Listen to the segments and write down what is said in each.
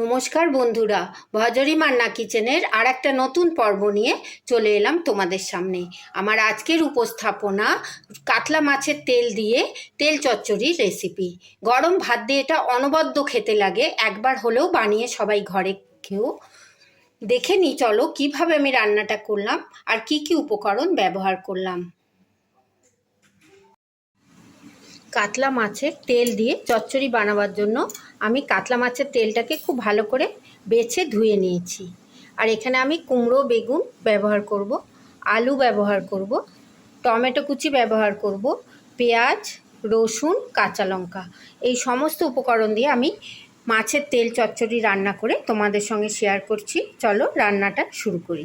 নমস্কার বন্ধুরা, ভজরি মান্না কিচেনের আর একটা নতুন পর্ব নিয়ে চলে এলাম তোমাদের সামনে। আমার আজকের উপস্থাপনা কাতলা মাছের তেল দিয়ে তেল চচ্চড়ির রেসিপি গরম ভাত দিয়ে এটা অনবদ্য খেতে লাগে, একবার হলেও বানিয়ে সবাই ঘরে খেও দেখে নি, চলো কীভাবে আমি রান্নাটা করলাম আর কি কি উপকরণ ব্যবহার করলাম। কাতলা মাছের তেল দিয়ে চচ্চড়ি বানাবার জন্য আমি কাতলা মাছের তেলটাকে খুব ভালো করে বেছে ধুয়ে নিয়েছি। আর এখানে আমি কুমড়ো, বেগুন ব্যবহার করব, আলু ব্যবহার করব, টমেটো কুচি ব্যবহার করব, পেঁয়াজ, রসুন, কাঁচা লঙ্কা। এই সমস্ত উপকরণ দিয়ে আমি মাছের তেল চচ্চড়ি রান্না করে তোমাদের সঙ্গে শেয়ার করছি। চলো রান্নাটা শুরু করি।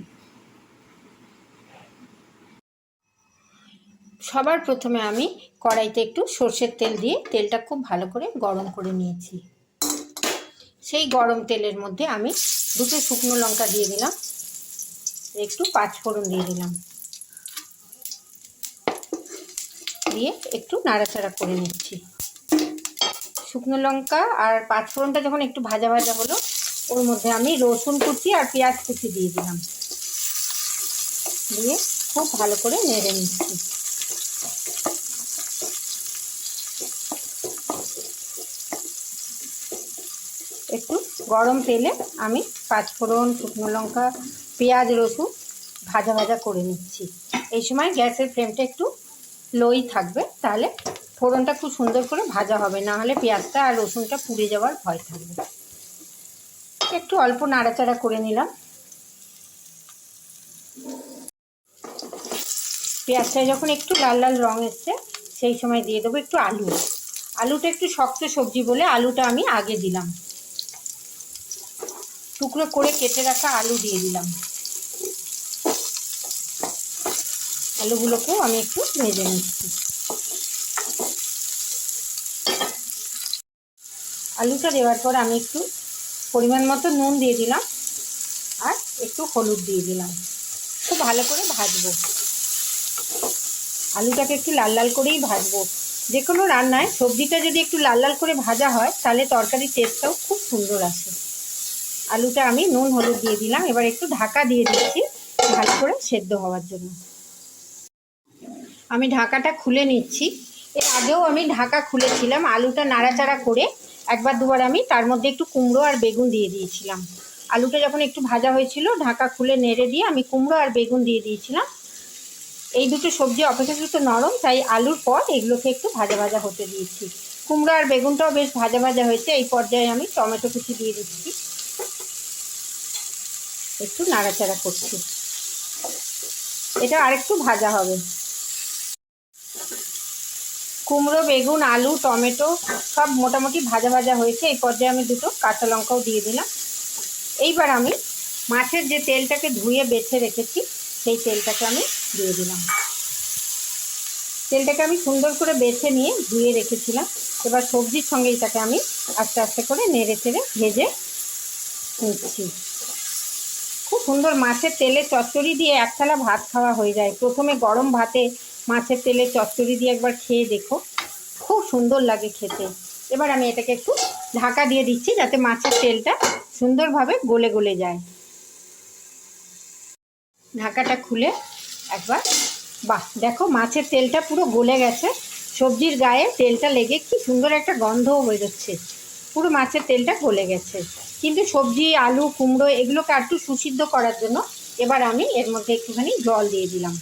সবার প্রথমে আমি কড়াইতে একটু সর্ষের তেল দিয়ে তেলটা খুব ভালো করে গরম করে নিয়েছি। সেই গরম তেলের মধ্যে আমি দুটো শুকনো লঙ্কা দিয়ে দিলাম। একটু পাঁচফোড়ন দিয়ে দিলাম। দিয়ে একটু নাড়াচাড়া করে নিচ্ছি। শুকনো লঙ্কা আর পাঁচফোড়নটা যখন একটু ভাজা ভাজা হলো, ওর মধ্যে আমি রসুন কুচি আর পেঁয়াজ কুচি দিয়ে দিলাম। দিয়ে খুব ভালো করে নেড়ে নিচ্ছি। একটু গরম তেলে আমি পাঁচফোড়ন, শুকনো লঙ্কা, পেঁয়াজ, রসুন ভাজা ভাজা করে নিচ্ছি। এই সময় গ্যাসের ফ্লেমটা একটু লোই থাকবে, তাহলে ফোড়নটা খুব সুন্দর করে ভাজা হবে, না হলে পেঁয়াজটা আর রসুনটা পুড়ে যাওয়ার ভয় থাকবে। একটু অল্প নাড়াচাড়া করে নিলাম। পেঁয়াজটা যখন একটু লাল লাল রং এসছে, সেই সময় দিয়ে দেবো একটু আলু। আলুটা একটু শক্ত সবজি বলে আলুটা আমি আগে দিলাম। টুকরো করে কেটে রাখা আলু দিয়ে দিলাম। আলুগুলোকেও আমি একটু ভেজে নিচ্ছি। আলুটা দেওয়ার পর আমি একটু পরিমাণ মতো নুন দিয়ে দিলাম আর একটু হলুদ দিয়ে দিলাম। খুব ভালো করে ভাজবো। আলুটাকে একটু লাল লাল করেই ভাজবো। যে কোনো রান্নায় সবজিটা যদি একটু লাল লাল করে ভাজা হয়, তাহলে তরকারির টেস্টটাও খুব সুন্দর আসে। আলুটা আমি নুন, হলুদ দিয়ে দিলাম। এবার একটু ঢাকা দিয়ে দিচ্ছি, ভালো করে সেদ্ধ হওয়ার জন্য। আমি ঢাকাটা খুলে নিচ্ছি। এর আগেও আমি ঢাকা খুলেছিলাম, আলুটা নাড়াচাড়া করে একবার দুবার আমি তার মধ্যে একটু কুমড়ো আর বেগুন দিয়ে দিয়েছিলাম। আলুটা যখন একটু ভাজা হয়েছিল, ঢাকা খুলে নেড়ে দিয়ে আমি কুমড়ো আর বেগুন দিয়ে দিয়েছিলাম। এই দুটো সবজি অপেক্ষাকৃত নরম, তাই আলুর পর এগুলোকে একটু ভাজা ভাজা হতে দিয়েছি। কুমড়ো আর বেগুনটাও বেশ ভাজা ভাজা হয়েছে, এই পর্যায়ে আমি টমেটো কুচি দিয়ে দিচ্ছি। একটু নাড়াচাড়া করছি। এটা আরেকটু ভাজা হবে। কুমড়ো, বেগুন, আলু, টমেটো সব মোটামুটি ভাজা ভাজা হয়েছে। এই পর্যায়ে আমি দুটো কাঁচা লঙ্কাও দিয়ে দিলাম। এইবার আমি মাছের যে তেলটাকে ধুয়ে বেছে রেখেছি, সেই তেলটাকে আমি দিয়ে দিলাম। তেলটাকে আমি সুন্দর করে বেছে নিয়ে ধুয়ে রেখেছিলাম। এবার সবজির সঙ্গে এটাকে আমি আস্তে আস্তে করে নেড়ে চেড়ে ভেজে নিচ্ছি। খুব সুন্দর মাছের তেলে চচ্চড়ি দিয়ে এক থালা ভাত খাওয়া হয়ে যায়। প্রথমে গরম ভাতে মাছের তেলে চচ্চড়ি দিয়ে একবার খেয়ে দেখো। খুব সুন্দর লাগে খেতে। এবার আমি এটাকে একটু ঢাকা দিয়ে দিচ্ছি যাতে মাছের তেলটা সুন্দরভাবে গলে গলে যায়। ঢাকাটা খুলে একবার, বাহ, দেখো মাছের তেলটা পুরো গলে গেছে। সবজির গায়ে তেলটা লেগে কি সুন্দর একটা গন্ধও বেরোচ্ছে। পুরো মাছের তেলটা গলে গেছে। কিন্তু সবজি, আলু, কুমড়ো এগুলোকে একটু সুসিদ্ধ করার জন্য এবার আমি এর মধ্যে একটুখানি জল দিয়ে দিলাম।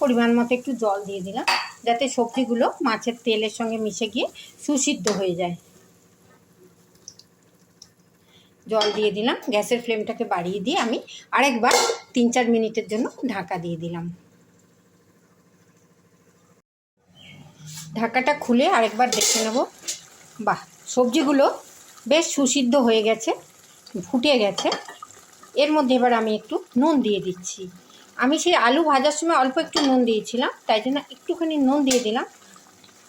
পরিমাণ মতো একটু জল দিয়ে দিলাম যাতে সবজিগুলো মাছের তেলের সঙ্গে মিশে গিয়ে সুসিদ্ধ হয়ে যায়। জল দিয়ে দিলাম, গ্যাসের ফ্লেমটাকে বাড়িয়ে দিয়ে আমি আরেকবার তিন চার মিনিটের জন্য ঢাকা দিয়ে দিলাম। ঢাকাটা খুলে আরেকবার দেখে নেব। বাহ! সবজিগুলো বেশ সুসিদ্ধ হয়ে গেছে, ফুটে গেছে। এর মধ্যে এবার আমি একটু নুন দিয়ে দিচ্ছি। আমি সেই আলু ভাজার সময় অল্প একটু নুন দিয়েছিলাম, তাই জন্য একটুখানি নুন দিয়ে দিলাম,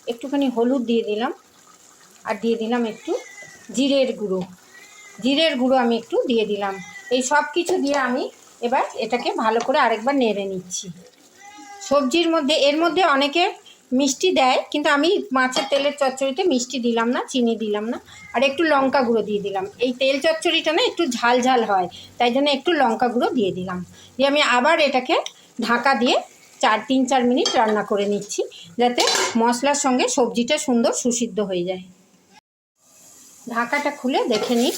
একটুখানি হলুদ দিয়ে দিলাম, আর দিয়ে দিলাম একটু জিরের গুঁড়ো। জিরের গুঁড়ো আমি একটু দিয়ে দিলাম। এই সব কিছু দিয়ে আমি এবার এটাকে ভালো করে আরেকবার নেড়ে নিচ্ছি। সবজির মধ্যে, এর মধ্যে অনেকে মিষ্টি দেয়, কিন্তু আমি মাছের তেলের চচ্চড়িতে মিষ্টি দিলাম না, চিনি দিলাম না, আর একটু লঙ্কা গুঁড়ো দিয়ে দিলাম। এই তেল চচ্চড়িটা না একটু ঝাল ঝাল হয়, তাই জন্য একটু লঙ্কা গুঁড়ো দিয়ে দিলাম। দিয়ে আমি আবার এটাকে ঢাকা দিয়ে চার, তিন, চার মিনিট রান্না করে নিচ্ছি, যাতে মশলার সঙ্গে সবজিটা সুন্দর সুসিদ্ধ হয়ে যায়। ঢাকাটা খুলে দেখে নিই,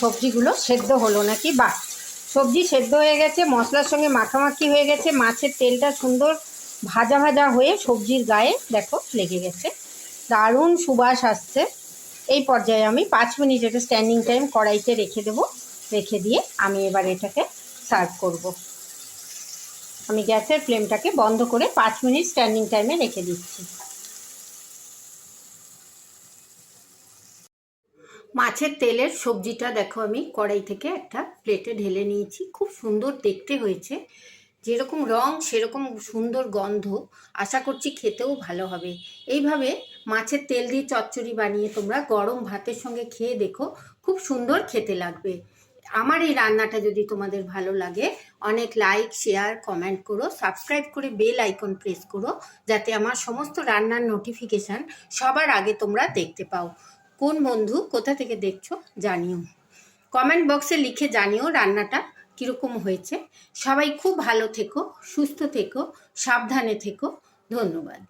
সবজিগুলো সেদ্ধ হলো নাকি বা। সবজি সেদ্ধ হয়ে গেছে, মশলার সঙ্গে মাখামাখি হয়ে গেছে, মাছের তেলটা সুন্দর ভাজা ভাজা হয়ে সবজির গায়ে দেখো লেগে গেছে। দারুণ সুবাস আসছে। এই পর্যায়ে আমি পাঁচ মিনিট এটা স্ট্যান্ডিং টাইম কড়াইতে রেখে দেবো। রেখে দিয়ে আমি এবার এটাকে সার্ভ করব। আমি গ্যাসের ফ্লেমটাকে বন্ধ করে পাঁচ মিনিট স্ট্যান্ডিং টাইমে রেখে দিচ্ছি। মাছের তেলের সবজিটা দেখো আমি কড়াই থেকে একটা প্লেটে ঢেলে নিয়েছি। খুব সুন্দর দেখতে হয়েছে। যেরকম রং, সেরকম সুন্দর গন্ধ, আশা করছি খেতেও ভালো হবে। এইভাবে মাছের তেল দিয়ে চচ্চড়ি বানিয়ে তোমরা গরম ভাতের সঙ্গে খেয়ে দেখো, খুব সুন্দর খেতে লাগবে। আমার এই রান্নাটা যদি তোমাদের ভালো লাগে, অনেক লাইক শেয়ার কমেন্ট করো সাবস্ক্রাইব করে বেল আইকন প্রেস করো, যাতে আমার সমস্ত রান্নার নোটিফিকেশান সবার আগে তোমরা দেখতে পাও। কোন বন্ধু কোথা থেকে দেখছ জানিও। কমেন্ট বক্সে লিখে জানিও রান্নাটা। কীরকম হয়েছে? সবাই খুব ভালো থেকো সুস্থ থেকো সাবধানে থেকো। ধন্যবাদ।